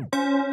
Thank you.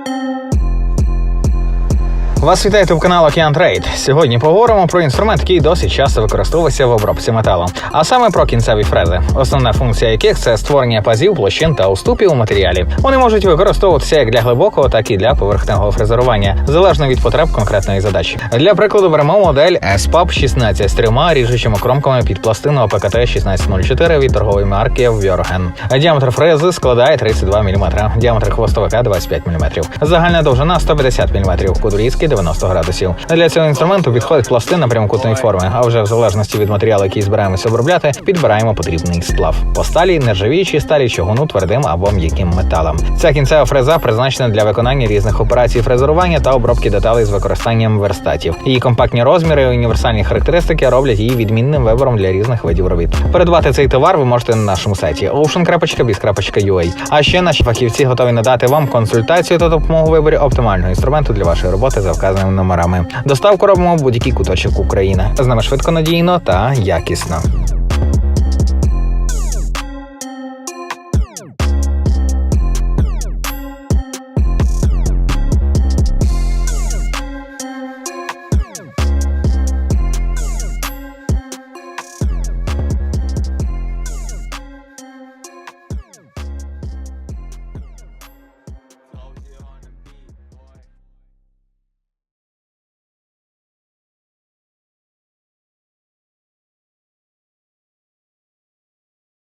Вас вітає тип канал Океан Трейд. Сьогодні поговоримо про інструмент, який досить часто використовується в обробці металу, а саме про кінцеві фрези, основна функція яких це створення пазів, площин та уступів у матеріалі. Вони можуть використовуватися як для глибокого, так і для поверхневого фрезерування, залежно від потреб конкретної задачі. Для прикладу беремо модель SPAP 16 з трьома ріжучими кромками під пластину АПКТ 1604 від торгової марки Вьорген. Діаметр фрези складає 32 мм, діаметр хвостовика 25 мм. Загальна довжина 150 мм, кут різки 90 градусів. Для цього інструменту підходить пластина прямокутної форми, а вже в залежності від матеріалу, який збираємося обробляти, підбираємо потрібний сплав. По сталі, нержавіючій сталі, чугуну, твердим або м'яким металам. Ця кінцева фреза призначена для виконання різних операцій фрезерування та обробки деталей з використанням верстатів. Її компактні розміри і універсальні характеристики роблять її відмінним вибором для різних видів робіт. Придбати цей товар ви можете на нашому сайті ocean.biz.ua. А ще наші фахівці готові надати вам консультацію та допомогу виборі оптимального інструменту для вашої роботи за вказаними номерами. Доставку робимо в будь-який куточок України. З нами швидко надійно та якісно.